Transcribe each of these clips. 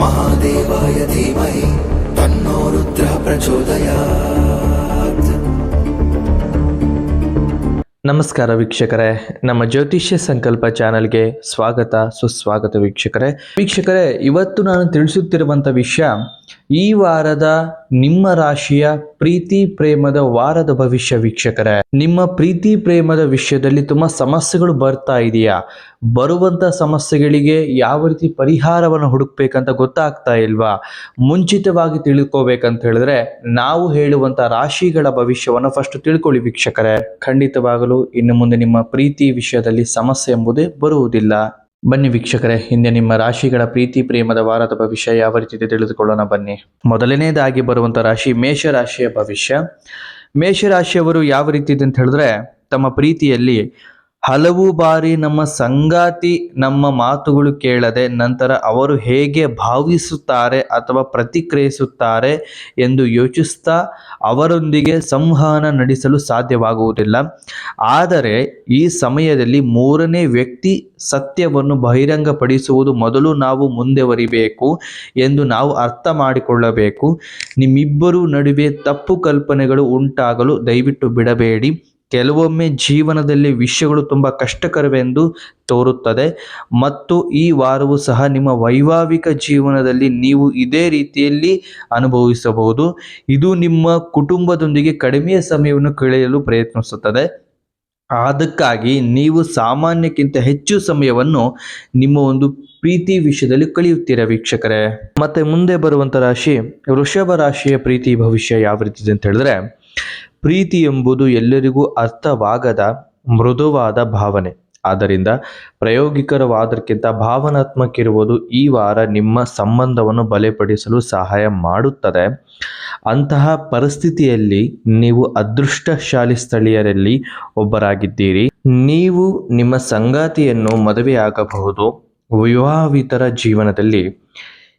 महादेवाय धीमहि तन्नो रुद्रः प्रचोदयात् ನಮಸ್ಕಾರ ವೀಕ್ಷಕರೇ ನಮ್ಮ ಜ್ಯೋತಿಷ್ಯ ಸಂಕಲ್ಪ ಚಾನೆಲ್ಗೆ ಸ್ವಾಗತ ಸುಸ್ವಾಗತ ವೀಕ್ಷಕರೇ ವೀಕ್ಷಕರೇ ಇವತ್ತು ನಾನು ತಿಳಿಸುತ್ತಿರುವಂಥ ವಿಷಯ ಈ ವಾರದ ನಿಮ್ಮ ರಾಶಿಯ ಪ್ರೀತಿ ಪ್ರೇಮದ ವಾರದ ಭವಿಷ್ಯ ವೀಕ್ಷಕರೇ. ನಿಮ್ಮ ಪ್ರೀತಿ ಪ್ರೇಮದ ವಿಷಯದಲ್ಲಿ ತುಂಬಾ ಸಮಸ್ಯೆಗಳು ಬರ್ತಾ ಇದೆಯಾ? ಬರುವಂತ ಸಮಸ್ಯೆಗಳಿಗೆ ಯಾವ ರೀತಿ ಪರಿಹಾರವನ್ನು ಹುಡುಕ್ಬೇಕಂತ ಗೊತ್ತಾಗ್ತಾ ಇಲ್ವಾ? ಮುಂಚಿತವಾಗಿ ತಿಳ್ಕೋಬೇಕಂತ ಹೇಳಿದ್ರೆ ನಾವು ಹೇಳುವಂತ ರಾಶಿಗಳ ಭವಿಷ್ಯವನ್ನು ಫಸ್ಟ್ ತಿಳ್ಕೊಳ್ಳಿ ವೀಕ್ಷಕರೇ. ಖಂಡಿತವಾಗಲು ಇನ್ನು ಮುಂದೆ ನಿಮ್ಮ ಪ್ರೀತಿ ವಿಷಯದಲ್ಲಿ ಸಮಸ್ಯೆ ಎಂಬುದೇ ಬರುವುದಿಲ್ಲ. ಬನ್ನಿ ವೀಕ್ಷಕರೇ, ಹಿಂದೆ ನಿಮ್ಮ ರಾಶಿಗಳ ಪ್ರೀತಿ, ಪ್ರೇಮದ ವಾರದ ಭವಿಷ್ಯ ಯಾವ ರೀತಿ ತಿಳಿದುಕೊಳ್ಳೋಣ ಬನ್ನಿ. ಮೊದಲನೇದಾಗಿ ಬರುವಂತ ರಾಶಿ ಮೇಷ ರಾಶಿಯ ಭವಿಷ್ಯ. ಮೇಷರಾಶಿಯವರು ಯಾವ ರೀತಿ ಇದೆ ಅಂತ ಹೇಳಿದ್ರೆ, ತಮ್ಮ ಪ್ರೀತಿಯಲ್ಲಿ ಹಲವು ಬಾರಿ ನಮ್ಮ ಸಂಗಾತಿ ನಮ್ಮ ಮಾತುಗಳು ಕೇಳದೆ ನಂತರ ಅವರು ಹೇಗೆ ಭಾವಿಸುತ್ತಾರೆ ಅಥವಾ ಪ್ರತಿಕ್ರಿಯಿಸುತ್ತಾರೆ ಎಂದು ಯೋಚಿಸ್ತಾ ಅವರೊಂದಿಗೆ ಸಂವಹನ ನಡೆಸಲು ಸಾಧ್ಯವಾಗುವುದಿಲ್ಲ. ಆದರೆ ಈ ಸಮಯದಲ್ಲಿ ಮೂರನೇ ವ್ಯಕ್ತಿ ಸತ್ಯವನ್ನು ಬಹಿರಂಗಪಡಿಸುವುದು ಮೊದಲು ನಾವು ಮುಂದೆವರಿಬೇಕು ಎಂದು ನಾವು ಅರ್ಥ ಮಾಡಿಕೊಳ್ಳಬೇಕು. ನಿಮ್ಮಿಬ್ಬರು ನಡುವೆ ತಪ್ಪು ಕಲ್ಪನೆಗಳು ಉಂಟಾಗಲು ದಯವಿಟ್ಟು ಬಿಡಬೇಡಿ. ಕೆಲವೊಮ್ಮೆ ಜೀವನದಲ್ಲಿ ವಿಷಯಗಳು ತುಂಬ ಕಷ್ಟಕರವೆಂದು ತೋರುತ್ತದೆ. ಮತ್ತು ಈ ವಾರವು ಸಹ ನಿಮ್ಮ ವೈವಾಹಿಕ ಜೀವನದಲ್ಲಿ ನೀವು ಇದೇ ರೀತಿಯಲ್ಲಿ ಅನುಭವಿಸಬಹುದು. ಇದು ನಿಮ್ಮ ಕುಟುಂಬದೊಂದಿಗೆ ಕಡಿಮೆ ಸಮಯವನ್ನು ಕಳೆಯಲು ಪ್ರಯತ್ನಿಸುತ್ತದೆ. ಅದಕ್ಕಾಗಿ ನೀವು ಸಾಮಾನ್ಯಕ್ಕಿಂತ ಹೆಚ್ಚು ಸಮಯವನ್ನು ನಿಮ್ಮ ಒಂದು ಪ್ರೀತಿ ವಿಷಯದಲ್ಲಿ ಕಳೆಯುತ್ತೀರಾ ವೀಕ್ಷಕರೇ? ಮತ್ತೆ ಮುಂದೆ ಬರುವಂತ ರಾಶಿ, ವೃಷಭ ರಾಶಿಯ ಪ್ರೀತಿ ಭವಿಷ್ಯ ಯಾವ ರೀತಿ ಇದೆ ಅಂತ ಹೇಳಿದ್ರೆ ಪ್ರೀತಿ ಎಂಬುದು ಎಲ್ಲರಿಗೂ ಅರ್ಥವಾಗದ ಮೃದುವಾದ ಭಾವನೆ. ಆದ್ದರಿಂದ ಪ್ರಾಯೋಗಿಕರವಾದಕ್ಕಿಂತ ಭಾವನಾತ್ಮಕ ಇರುವುದು ಈ ವಾರ ನಿಮ್ಮ ಸಂಬಂಧವನ್ನು ಬಲಪಡಿಸಲು ಸಹಾಯ ಮಾಡುತ್ತದೆ. ಅಂತಹ ಪರಿಸ್ಥಿತಿಯಲ್ಲಿ ನೀವು ಅದೃಷ್ಟಶಾಲಿ ಸ್ಥಳೀಯರಲ್ಲಿ ಒಬ್ಬರಾಗಿದ್ದೀರಿ. ನೀವು ನಿಮ್ಮ ಸಂಗಾತಿಯನ್ನು ಮದುವೆಯಾಗಬಹುದು. ವಿವಾಹಿತರ ಜೀವನದಲ್ಲಿ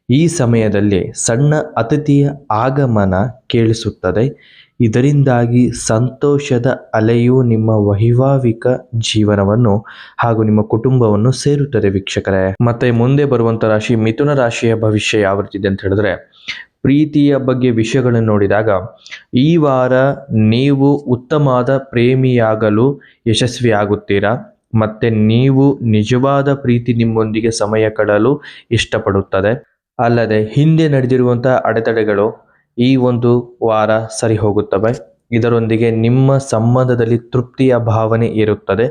ಈ ಸಮಯದಲ್ಲಿ ಸಣ್ಣ ಅತಿಥಿಯ ಆಗಮನ ಕೇಳಿಸುತ್ತದೆ. ಇದರಿಂದಾಗಿ ಸಂತೋಷದ ಅಲೆಯು ನಿಮ್ಮ ವೈವಾಹಿಕ ಜೀವನವನ್ನು ಹಾಗೂ ನಿಮ್ಮ ಕುಟುಂಬವನ್ನು ಸೇರುತ್ತದೆ ವೀಕ್ಷಕರೇ. ಮತ್ತೆ ಮುಂದೆ ಬರುವಂತ ರಾಶಿ ಮಿಥುನ ರಾಶಿಯ ಭವಿಷ್ಯ ಯಾವ ರೀತಿ ಇದೆ ಅಂತ ಹೇಳಿದ್ರೆ, ಪ್ರೀತಿಯ ಬಗ್ಗೆ ವಿಷಯಗಳನ್ನು ನೋಡಿದಾಗ, ಈ ವಾರ ನೀವು ಉತ್ತಮವಾದ ಪ್ರೇಮಿಯಾಗಲು ಯಶಸ್ವಿಯಾಗುತ್ತೀರಾ? ಮತ್ತೆ ನೀವು ನಿಜವಾದ ಪ್ರೀತಿ ನಿಮ್ಮೊಂದಿಗೆ ಸಮಯ ಕಳೆಯಲು ಇಷ್ಟಪಡುತ್ತದೆ? ಅಲ್ಲದೆ ಹಿಂದೆ ನಡೆದಿರುವಂತಹ ಅಡೆತಡೆಗಳು ಈ ಒಂದು ವಾರ ಸರಿ ಹೋಗುತ್ತವೆ. ಇದರೊಂದಿಗೆ ನಿಮ್ಮ ಸಂಬಂಧದಲ್ಲಿ ತೃಪ್ತಿಯ ಭಾವನೆ ಇರುತ್ತದೆ.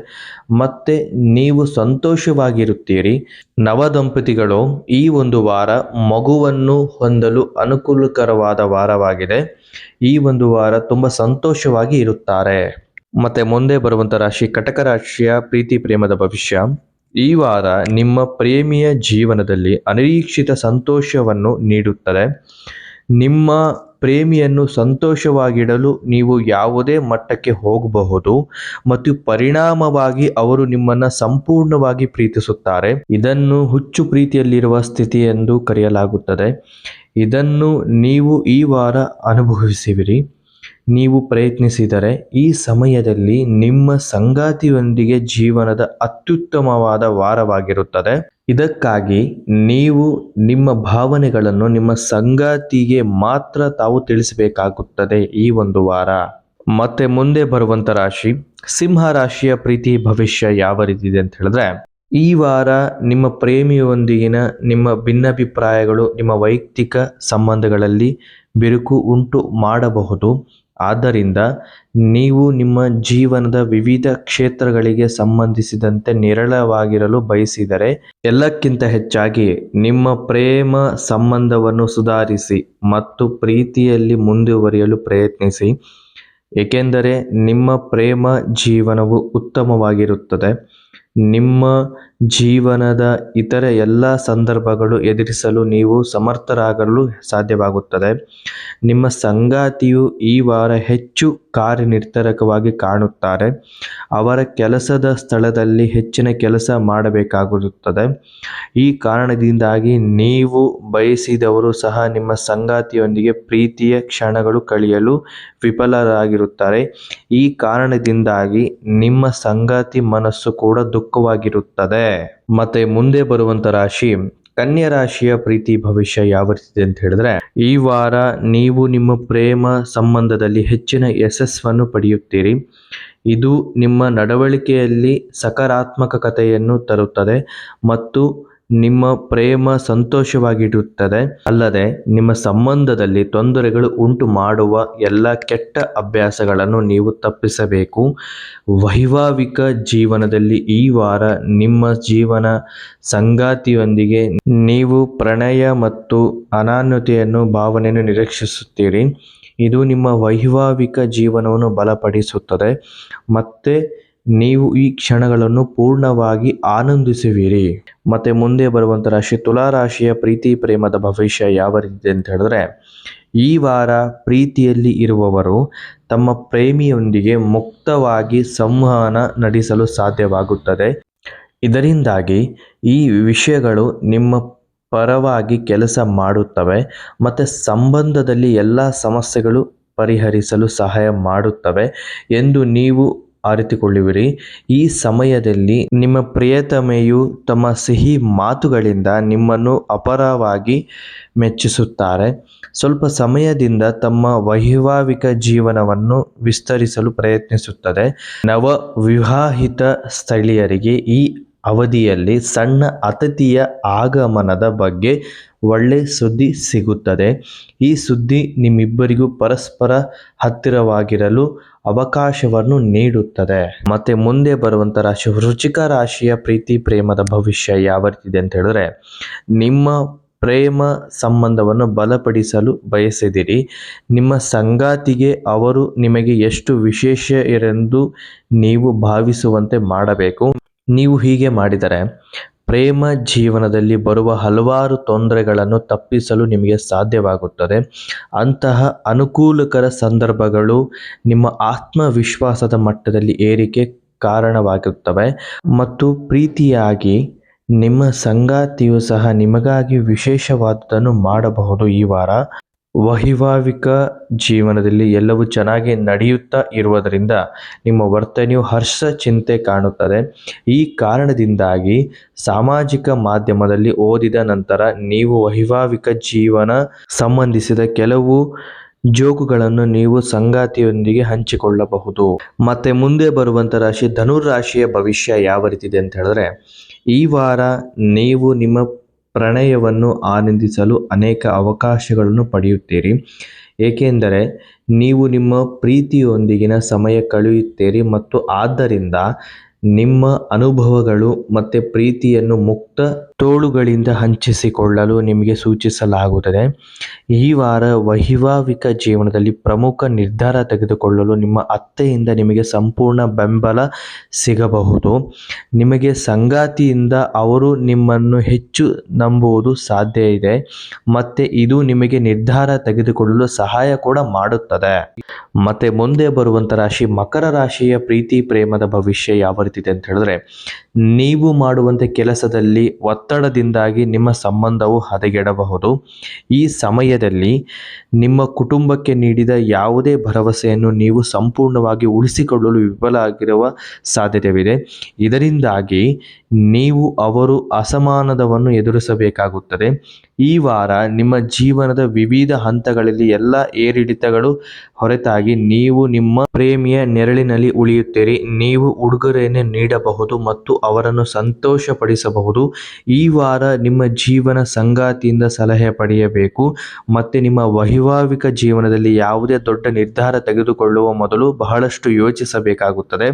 ಮತ್ತೆ ನೀವು ಸಂತೋಷವಾಗಿರುತ್ತೀರಿ. ನವದಂಪತಿಗಳು, ಈ ಒಂದು ವಾರ ಮಗುವನ್ನು ಹೊಂದಲು ಅನುಕೂಲಕರವಾದ ವಾರವಾಗಿದೆ. ಈ ಒಂದು ವಾರ ತುಂಬ ಸಂತೋಷವಾಗಿ ಇರುತ್ತಾರೆ. ಮತ್ತೆ ಮುಂದೆ ಬರುವಂತ ರಾಶಿ, ಕಟಕ ರಾಶಿಯ ಪ್ರೀತಿ ಪ್ರೇಮದ ಭವಿಷ್ಯ. ಈ ವಾರ ನಿಮ್ಮ ಪ್ರೇಮಿಯ ಜೀವನದಲ್ಲಿ ಅನಿರೀಕ್ಷಿತ ಸಂತೋಷವನ್ನು ನೀಡುತ್ತದೆ. ನಿಮ್ಮ ಪ್ರೇಮಿಯನ್ನು ಸಂತೋಷವಾಗಿಡಲು ನೀವು ಯಾವುದೇ ಮಟ್ಟಕ್ಕೆ ಹೋಗಬಹುದು ಮತ್ತು ಪರಿಣಾಮವಾಗಿ ಅವರು ನಿಮ್ಮನ್ನು ಸಂಪೂರ್ಣವಾಗಿ ಪ್ರೀತಿಸುತ್ತಾರೆ. ಇದನ್ನು ಹುಚ್ಚು ಪ್ರೀತಿಯಲ್ಲಿರುವ ಸ್ಥಿತಿ ಎಂದು ಕರೆಯಲಾಗುತ್ತದೆ. ಇದನ್ನು ನೀವು ಈ ವಾರ ಅನುಭವಿಸುವಿರಿ. ನೀವು ಪ್ರಯತ್ನಿಸಿದರೆ ಈ ಸಮಯದಲ್ಲಿ ನಿಮ್ಮ ಸಂಗಾತಿಯೊಂದಿಗೆ ಜೀವನದ ಅತ್ಯುತ್ತಮವಾದ ವಾರವಾಗಿರುತ್ತದೆ. ಇದಕ್ಕಾಗಿ ನೀವು ನಿಮ್ಮ ಭಾವನೆಗಳನ್ನು ನಿಮ್ಮ ಸಂಗಾತಿಗೆ ಮಾತ್ರ ತಾವು ತಿಳಿಸಬೇಕಾಗುತ್ತದೆ ಈ ಒಂದು ವಾರ. ಮತ್ತೆ ಮುಂದೆ ಬರುವಂತ ರಾಶಿ, ಸಿಂಹ ರಾಶಿಯ ಪ್ರೀತಿ ಭವಿಷ್ಯ ಯಾವ ರೀತಿ ಇದೆ ಅಂತ ಹೇಳಿದ್ರೆ, ಈ ವಾರ ನಿಮ್ಮ ಪ್ರೇಮಿಯೊಂದಿಗಿನ ನಿಮ್ಮ ಭಿನ್ನಾಭಿಪ್ರಾಯಗಳು, ನಿಮ್ಮ ವೈಯಕ್ತಿಕ ಸಂಬಂಧಗಳಲ್ಲಿ ಬಿರುಕು ಉಂಟು ಮಾಡಬಹುದು. ಆದ್ದರಿಂದ ನೀವು ನಿಮ್ಮ ಜೀವನದ ವಿವಿಧ ಕ್ಷೇತ್ರಗಳಿಗೆ ಸಂಬಂಧಿಸಿದಂತೆ ನಿರಳವಾಗಿರಲು ಬಯಸಿದರೆ ಎಲ್ಲಕ್ಕಿಂತ ಹೆಚ್ಚಾಗಿ ನಿಮ್ಮ ಪ್ರೇಮ ಸಂಬಂಧವನ್ನು ಸುಧಾರಿಸಿ ಮತ್ತು ಪ್ರೀತಿಯಲ್ಲಿ ಮುಂದುವರಿಯಲು ಪ್ರಯತ್ನಿಸಿ. ಏಕೆಂದರೆ ನಿಮ್ಮ ಪ್ರೇಮ ಜೀವನವು ಉತ್ತಮವಾಗಿರುತ್ತದೆ. ನಿಮ್ಮ ಜೀವನದ ಇತರ ಎಲ್ಲ ಸಂದರ್ಭಗಳು ಎದುರಿಸಲು ನೀವು ಸಮರ್ಥರಾಗಲು ಸಾಧ್ಯವಾಗುತ್ತದೆ. ನಿಮ್ಮ ಸಂಗಾತಿಯು ಈ ವಾರ ಹೆಚ್ಚು ಕಾರ್ಯನಿರ್ತರಕವಾಗಿ ಕಾಣುತ್ತಾರೆ. ಅವರ ಕೆಲಸದ ಸ್ಥಳದಲ್ಲಿ ಹೆಚ್ಚಿನ ಕೆಲಸ ಮಾಡಬೇಕಾಗಿರುತ್ತದೆ ಈ ಕಾರಣದಿಂದಾಗಿ ನೀವು ಬಯಸಿದವರು ಸಹ ನಿಮ್ಮ ಸಂಗಾತಿಯೊಂದಿಗೆ ಪ್ರೀತಿಯ ಕ್ಷಣಗಳು ಕಳೆಯಲು ವಿಫಲರಾಗಿರುತ್ತಾರೆ. ಈ ಕಾರಣದಿಂದಾಗಿ ನಿಮ್ಮ ಸಂಗಾತಿ ಮನಸ್ಸು ಕೂಡ ದುಃಖವಾಗಿರುತ್ತದೆ. ಮತ್ತೆ ಮುಂದೆ ಬರುವಂತ ರಾಶಿ ಕನ್ಯಾ ರಾಶಿಯ ಪ್ರೀತಿ ಭವಿಷ್ಯ ಯಾವ ರೀತಿದೆ ಅಂತ ಹೇಳಿದ್ರೆ, ಈ ವಾರ ನೀವು ನಿಮ್ಮ ಪ್ರೇಮ ಸಂಬಂಧದಲ್ಲಿ ಹೆಚ್ಚಿನ ಯಶಸ್ಸನ್ನು ಪಡೆಯುತ್ತೀರಿ. ಇದು ನಿಮ್ಮ ನಡವಳಿಕೆಯಲ್ಲಿ ಸಕಾರಾತ್ಮಕ ಕಥೆಯನ್ನು ತರುತ್ತದೆ ಮತ್ತು ನಿಮ್ಮ ಪ್ರೇಮ ಸಂತೋಷವಾಗಿಡುತ್ತದೆ ಅಲ್ಲದೆ ನಿಮ್ಮ ಸಂಬಂಧದಲ್ಲಿ ತೊಂದರೆಗಳು ಉಂಟು ಮಾಡುವ ಎಲ್ಲ ಕೆಟ್ಟ ಅಭ್ಯಾಸಗಳನ್ನು ನೀವು ತಪ್ಪಿಸಬೇಕು. ವೈವಾಹಿಕ ಜೀವನದಲ್ಲಿ ಈ ವಾರ ನಿಮ್ಮ ಜೀವನ ಸಂಗಾತಿಯೊಂದಿಗೆ ನೀವು ಪ್ರಣಯ ಮತ್ತು ಅನಾನ್ಯತೆಯನ್ನು ಭಾವನೆಯನ್ನು ನಿರೀಕ್ಷಿಸುತ್ತೀರಿ. ಇದು ನಿಮ್ಮ ವೈವಾಹಿಕ ಜೀವನವನ್ನು ಬಲಪಡಿಸುತ್ತದೆ. ಮತ್ತೆ ನೀವು ಈ ಕ್ಷಣಗಳನ್ನು ಪೂರ್ಣವಾಗಿ ಆನಂದಿಸುವಿರಿ. ಮತ್ತೆ ಮುಂದೆ ಬರುವಂಥ ರಾಶಿ ತುಲಾ ರಾಶಿಯ ಪ್ರೀತಿ, ಪ್ರೇಮದ ಭವಿಷ್ಯ ಯಾವ ರೀತಿ ಅಂತ ಹೇಳಿದ್ರೆ, ಈ ವಾರ ಪ್ರೀತಿಯಲ್ಲಿ ಇರುವವರು ತಮ್ಮ ಪ್ರೇಮಿಯೊಂದಿಗೆ ಮುಕ್ತವಾಗಿ ಸಂವಹನ ನಡೆಸಲು ಸಾಧ್ಯವಾಗುತ್ತದೆ. ಇದರಿಂದಾಗಿ ಈ ವಿಷಯಗಳು ನಿಮ್ಮ ಪರವಾಗಿ ಕೆಲಸ ಮಾಡುತ್ತವೆ, ಮತ್ತು ಸಂಬಂಧದಲ್ಲಿ ಎಲ್ಲ ಸಮಸ್ಯೆಗಳು ಪರಿಹರಿಸಲು ಸಹಾಯ ಮಾಡುತ್ತವೆ ಎಂದು ನೀವು ಅರಿತುಕೊಳ್ಳುವಿರಿ ಈ ಸಮಯದಲ್ಲಿ ನಿಮ್ಮ ಪ್ರಿಯತಮೆಯು ತಮ್ಮ ಸಿಹಿ ಮಾತುಗಳಿಂದ ನಿಮ್ಮನ್ನು ಅಪರವಾಗಿ ಮೆಚ್ಚಿಸುತ್ತಾರೆ. ಸ್ವಲ್ಪ ಸಮಯದಿಂದ ತಮ್ಮ ವೈವಾಹಿಕ ಜೀವನವನ್ನು ವಿಸ್ತರಿಸಲು ಪ್ರಯತ್ನಿಸುತ್ತದೆ. ನವ ವಿವಾಹಿತ ಸ್ಥಳೀಯರಿಗೆ ಈ ಅವಧಿಯಲ್ಲಿ ಸಣ್ಣ ಅತಿಥಿಯ ಆಗಮನದ ಬಗ್ಗೆ ಒಳ್ಳೆ ಸುದ್ದಿ ಸಿಗುತ್ತದೆ. ಈ ಸುದ್ದಿ ನಿಮ್ಮಿಬ್ಬರಿಗೂ ಪರಸ್ಪರ ಹತ್ತಿರವಾಗಿರಲು ಅವಕಾಶವನ್ನು ನೀಡುತ್ತದೆ. ಮತ್ತೆ ಮುಂದೆ ಬರುವಂಥ ರಾಶಿ ವೃಚಿಕ ರಾಶಿಯ ಪ್ರೀತಿ, ಪ್ರೇಮದ ಭವಿಷ್ಯ ಯಾವ ರೀತಿ ಇದೆ ಅಂತ ಹೇಳಿದ್ರೆ, ನಿಮ್ಮ ಪ್ರೇಮ ಸಂಬಂಧವನ್ನು ಬಲಪಡಿಸಲು ಬಯಸಿದಿರಿ. ನಿಮ್ಮ ಸಂಗಾತಿಗೆ ಅವರು ನಿಮಗೆ ಎಷ್ಟು ವಿಶೇಷ ಎಂದು ನೀವು ಭಾವಿಸುವಂತೆ ಮಾಡಬೇಕು. ನೀವು ಹೀಗೆ ಮಾಡಿದರೆ ಪ್ರೇಮ ಜೀವನದಲ್ಲಿ ಬರುವ ಹಲವಾರು ತೊಂದರೆಗಳನ್ನು ತಪ್ಪಿಸಲು ನಿಮಗೆ ಸಾಧ್ಯವಾಗುತ್ತದೆ. ಅಂತಹ ಅನುಕೂಲಕರ ಸಂದರ್ಭಗಳು ನಿಮ್ಮ ಆತ್ಮವಿಶ್ವಾಸದ ಮಟ್ಟದಲ್ಲಿ ಏರಿಕೆ ಕಾರಣವಾಗುತ್ತವೆ ಮತ್ತು ಪ್ರೀತಿಯಾಗಿ ನಿಮ್ಮ ಸಂಗಾತಿಯು ಸಹ ನಿಮಗಾಗಿ ವಿಶೇಷವಾದುದನ್ನು ಮಾಡಬಹುದು ಈ ವಾರ. ವೈವಾಹಿಕ ಜೀವನದಲ್ಲಿ ಎಲ್ಲವೂ ಚೆನ್ನಾಗಿ ನಡೆಯುತ್ತಾ ಇರುವುದರಿಂದ ನಿಮ್ಮ ವರ್ತನೆಯು ಹರ್ಷ ಚಿಂತೆ ಕಾಣುತ್ತದೆ. ಈ ಕಾರಣದಿಂದಾಗಿ ಸಾಮಾಜಿಕ ಮಾಧ್ಯಮದಲ್ಲಿ ಓದಿದ ನಂತರ ನೀವು ವೈವಾಹಿಕ ಜೀವನ ಸಂಬಂಧಿಸಿದ ಕೆಲವು ಜೋಕುಗಳನ್ನು ನೀವು ಸಂಗಾತಿಯೊಂದಿಗೆ ಹಂಚಿಕೊಳ್ಳಬಹುದು. ಮತ್ತೆ ಮುಂದೆ ಬರುವಂತ ರಾಶಿ ಧನುರ್ ರಾಶಿಯ ಭವಿಷ್ಯ ಯಾವ ರೀತಿ ಇದೆ ಅಂತ ಹೇಳಿದ್ರೆ, ಈ ವಾರ ನೀವು ನಿಮ್ಮ ಪ್ರಣಯವನ್ನು ಆನಂದಿಸಲು ಅನೇಕ ಅವಕಾಶಗಳನ್ನು ಪಡೆಯುತ್ತೀರಿ. ಏಕೆಂದರೆ ನೀವು ನಿಮ್ಮ ಪ್ರೀತಿಯೊಂದಿಗಿನ ಸಮಯ ಕಳೆಯುತ್ತೀರಿ ಮತ್ತು ಆದ್ದರಿಂದ ನಿಮ್ಮ ಅನುಭವಗಳು ಮತ್ತು ಪ್ರೀತಿಯನ್ನು ಮುಕ್ತ ತೋಳುಗಳಿಂದ ಹಂಚಿಸಿಕೊಳ್ಳಲು ನಿಮಗೆ ಸೂಚಿಸಲಾಗುತ್ತದೆ. ಈ ವಾರ ವೈವಾಹಿಕ ಜೀವನದಲ್ಲಿ ಪ್ರಮುಖ ನಿರ್ಧಾರ ತೆಗೆದುಕೊಳ್ಳಲು ನಿಮ್ಮ ಅತ್ತೆಯಿಂದ ನಿಮಗೆ ಸಂಪೂರ್ಣ ಬೆಂಬಲ ಸಿಗಬಹುದು. ನಿಮಗೆ ಸಂಗಾತಿಯಿಂದ ಅವರು ನಿಮ್ಮನ್ನು ಹೆಚ್ಚು ನಂಬುವುದು ಸಾಧ್ಯ ಇದೆ. ಮತ್ತೆ ಇದು ನಿಮಗೆ ನಿರ್ಧಾರ ತೆಗೆದುಕೊಳ್ಳಲು ಸಹಾಯ ಕೂಡ ಮಾಡುತ್ತದೆ. ಮತ್ತೆ ಮುಂದೆ ಬರುವಂಥ ರಾಶಿ ಮಕರ ರಾಶಿಯ ಪ್ರೀತಿ, ಪ್ರೇಮದ ಭವಿಷ್ಯ ಯಾವ ರೀತಿ ಇದೆ ಅಂತ ಹೇಳಿದ್ರೆ, ನೀವು ಮಾಡುವಂತೆ ಕೆಲಸದಲ್ಲಿ ಒತ್ತಡದಿಂದಾಗಿ ನಿಮ್ಮ ಸಂಬಂಧವು ಹದಗೆಡಬಹುದು. ಈ ಸಮಯದಲ್ಲಿ ನಿಮ್ಮ ಕುಟುಂಬಕ್ಕೆ ನೀಡಿದ ಯಾವುದೇ ಭರವಸೆಯನ್ನು ನೀವು ಸಂಪೂರ್ಣವಾಗಿ ಉಳಿಸಿಕೊಳ್ಳಲು ವಿಫಲ ಆಗಿರುವ ಸಾಧ್ಯತೆವಿದೆ. ಇದರಿಂದಾಗಿ ನೀವು ಅವರು ಅಸಮಾನದವನ್ನು ಎದುರಿಸಬೇಕಾಗುತ್ತದೆ. ಈ ವಾರ ನಿಮ್ಮ ಜೀವನದ ವಿವಿಧ ಹಂತಗಳಲ್ಲಿ ಎಲ್ಲ ಏರಿಳಿತಗಳು ಹೊರತಾಗಿ ನೀವು ನಿಮ್ಮ ಪ್ರೇಮಿಯ ನೆರಳಿನಲ್ಲಿ ಉಳಿಯುತ್ತೀರಿ. ನೀವು ಉಡುಗೊರೆಯನ್ನು ನೀಡಬಹುದು ಮತ್ತು ಅವರನ್ನು ಸಂತೋಷಪಡಿಸಬಹುದು. ಈ ವಾರ ನಿಮ್ಮ ಜೀವನ ಸಂಗಾತಿಯಿಂದ ಸಲಹೆ ಪಡೆಯಬೇಕು. ಮತ್ತು ನಿಮ್ಮ ವೈವಾಹಿಕ ಜೀವನದಲ್ಲಿ ಯಾವುದೇ ದೊಡ್ಡ ನಿರ್ಧಾರ ತೆಗೆದುಕೊಳ್ಳುವ ಮೊದಲು ಬಹಳಷ್ಟು ಯೋಚಿಸಬೇಕಾಗುತ್ತದೆ.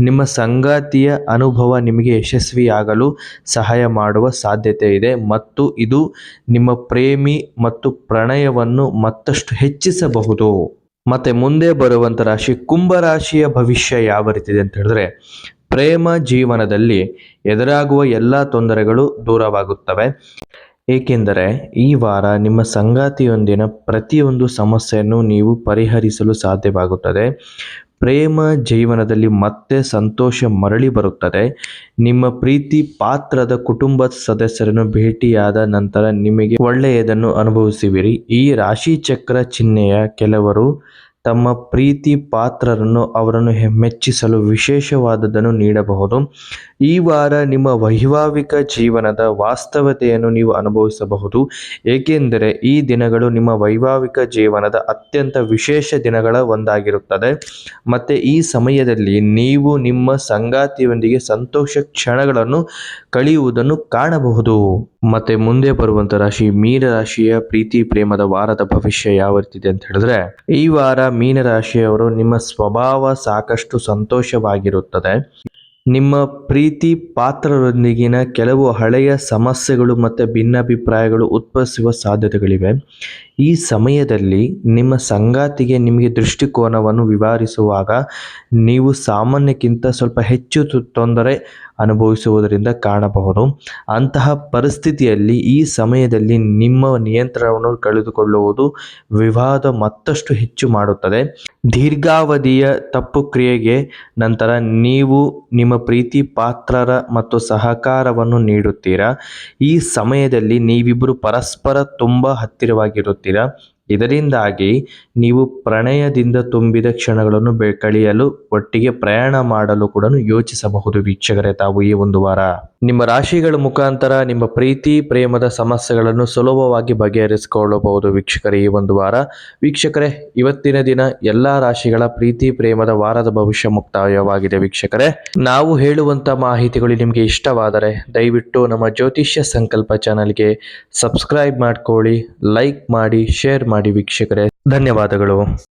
ನಿಮ್ಮ ಸಂಗಾತಿಯ ಅನುಭವ ನಿಮಗೆ ಯಶಸ್ವಿಯಾಗಲು ಸಹಾಯ ಮಾಡುವ ಸಾಧ್ಯತೆ ಇದೆ. ಮತ್ತು ಇದು ನಿಮ್ಮ ಪ್ರೇಮಿ ಮತ್ತು ಪ್ರಣಯವನ್ನು ಮತ್ತಷ್ಟು ಹೆಚ್ಚಿಸಬಹುದು. ಮತ್ತೆ ಮುಂದೆ ಬರುವಂತ ರಾಶಿ ಕುಂಭ ರಾಶಿಯ ಭವಿಷ್ಯ ಯಾವ ರೀತಿ ಇದೆ ಅಂತ ಹೇಳಿದ್ರೆ ಪ್ರೇಮ ಜೀವನದಲ್ಲಿ ಎದುರಾಗುವ ಎಲ್ಲ ತೊಂದರೆಗಳು ದೂರವಾಗುತ್ತವೆ. ಏಕೆಂದರೆ ಈ ವಾರ ನಿಮ್ಮ ಸಂಗಾತಿಯೊಂದಿನ ಪ್ರತಿಯೊಂದು ಸಮಸ್ಯೆಯನ್ನು ನೀವು ಪರಿಹರಿಸಲು ಸಾಧ್ಯವಾಗುತ್ತದೆ. ಪ್ರೇಮ ಜೀವನದಲ್ಲಿ ಮತ್ತೆ ಸಂತೋಷ ಮರಳಿ ಬರುತ್ತದೆ. ನಿಮ್ಮ ಪ್ರೀತಿ ಪಾತ್ರದ ಕುಟುಂಬ ಸದಸ್ಯರನ್ನು ಭೇಟಿಯಾದ ನಂತರ ನಿಮಗೆ ಒಳ್ಳೆಯದನ್ನು ಅನುಭವಿಸುವಿರಿ. ಈ ರಾಶಿ ಚಕ್ರ ಚಿಹ್ನೆಯ ಕೆಲವರು ತಮ್ಮ ಪ್ರೀತಿ ಪಾತ್ರರನ್ನು ಅವರನ್ನು ಮೆಚ್ಚಿಸಲು ವಿಶೇಷವಾದದ್ದನ್ನು ನೀಡಬಹುದು. ಈ ವಾರ ನಿಮ್ಮ ವೈವಾಹಿಕ ಜೀವನದ ವಾಸ್ತವತೆಯನ್ನು ನೀವು ಅನುಭವಿಸಬಹುದು. ಏಕೆಂದರೆ ಈ ದಿನಗಳು ನಿಮ್ಮ ವೈವಾಹಿಕ ಜೀವನದ ಅತ್ಯಂತ ವಿಶೇಷ ದಿನಗಳ ಒಂದಾಗಿರುತ್ತದೆ. ಮತ್ತು ಈ ಸಮಯದಲ್ಲಿ ನೀವು ನಿಮ್ಮ ಸಂಗಾತಿಯೊಂದಿಗೆ ಸಂತೋಷ ಕ್ಷಣಗಳನ್ನು ಕಳೆಯುವುದನ್ನು ಕಾಣಬಹುದು. ಮತ್ತೆ ಮುಂದೆ ಬರುವಂತ ರಾಶಿ ಮೀನ ರಾಶಿಯ ಪ್ರೀತಿ ಪ್ರೇಮದ ವಾರದ ಭವಿಷ್ಯ ಯಾವ ರೀತಿದೆ ಅಂತ ಹೇಳಿದ್ರೆ, ಈ ವಾರ ಮೀನ ರಾಶಿಯವರು ನಿಮ್ಮ ಸ್ವಭಾವ ಸಾಕಷ್ಟು ಸಂತೋಷವಾಗಿರುತ್ತದೆ. ನಿಮ್ಮ ಪ್ರೀತಿ ಪಾತ್ರರೊಂದಿಗಿನ ಕೆಲವು ಹಳೆಯ ಸಮಸ್ಯೆಗಳು ಮತ್ತು ಭಿನ್ನಾಭಿಪ್ರಾಯಗಳು ಉದ್ಭವಿಸುವ ಸಾಧ್ಯತೆಗಳಿವೆ. ಈ ಸಮಯದಲ್ಲಿ ನಿಮ್ಮ ಸಂಗಾತಿಗೆ ನಿಮಗೆ ದೃಷ್ಟಿಕೋನವನ್ನು ವಿವರಿಸುವಾಗ ನೀವು ಸಾಮಾನ್ಯಕ್ಕಿಂತ ಸ್ವಲ್ಪ ಹೆಚ್ಚು ತೊಂದರೆ ಅನುಭವಿಸುವುದರಿಂದ ಕಾಣಬಹುದು. ಅಂತಹ ಪರಿಸ್ಥಿತಿಯಲ್ಲಿ ಈ ಸಮಯದಲ್ಲಿ ನಿಮ್ಮ ನಿಯಂತ್ರಣವನ್ನು ಕಳೆದುಕೊಳ್ಳುವುದು ವಿವಾದ ಮತ್ತಷ್ಟು ಹೆಚ್ಚು ಮಾಡುತ್ತದೆ. ದೀರ್ಘಾವಧಿಯ ತಪ್ಪು ಕ್ರಿಯೆಗೆ ನಂತರ ನೀವು ನಿಮ್ಮ ಪ್ರೀತಿ ಪಾತ್ರರ ಮತ್ತು ಸಹಕಾರವನ್ನು ನೀಡುತ್ತೀರಾ? ಈ ಸಮಯದಲ್ಲಿ ನೀವಿಬ್ಬರು ಪರಸ್ಪರ ತುಂಬ ಹತ್ತಿರವಾಗಿರುತ್ತೀರಾ? ಇದರಿಂದಾಗಿ ನೀವು ಪ್ರಣಯದಿಂದ ತುಂಬಿದ ಕ್ಷಣಗಳನ್ನು ಬೆ, ಕಳೆಯಲು ಒಟ್ಟಿಗೆ ಪ್ರಯಾಣ ಮಾಡಲು ಕೂಡ ಯೋಚಿಸಬಹುದು ವೀಕ್ಷಕರೇ ತಾವು ಈ ಒಂದು ವಾರ. ನಿಮ್ಮ ರಾಶಿಗಳ ಮುಖಾಂತರ ನಿಮ್ಮ ಪ್ರೀತಿ, ಪ್ರೇಮದ ಸಮಸ್ಯೆಗಳನ್ನು ಸುಲಭವಾಗಿ ಬಗೆಹರಿಸಿಕೊಳ್ಳಬಹುದು ವೀಕ್ಷಕರೇ ಈ ಒಂದು ವಾರ. ವೀಕ್ಷಕರೇ, ಇವತ್ತಿನ ದಿನ ಎಲ್ಲಾ ರಾಶಿಗಳ ಪ್ರೀತಿ, ಪ್ರೇಮದ ವಾರದ ಭವಿಷ್ಯ ಮುಕ್ತಾಯವಾಗಿದೆ ವೀಕ್ಷಕರೇ. ನಾವು ಹೇಳುವಂತ ಮಾಹಿತಿಗಳು ನಿಮಗೆ ಇಷ್ಟವಾದರೆ ದಯವಿಟ್ಟು ನಮ್ಮ ಜ್ಯೋತಿಷ್ಯ ಸಂಕಲ್ಪ ಚಾನಲ್ಗೆ ಸಬ್ಸ್ಕ್ರೈಬ್ ಮಾಡ್ಕೊಳ್ಳಿ ಲೈಕ್ ಮಾಡಿ ಶೇರ್ ಮಾಡಿ ವೀಕ್ಷಕರೇ ಧನ್ಯವಾದಗಳು.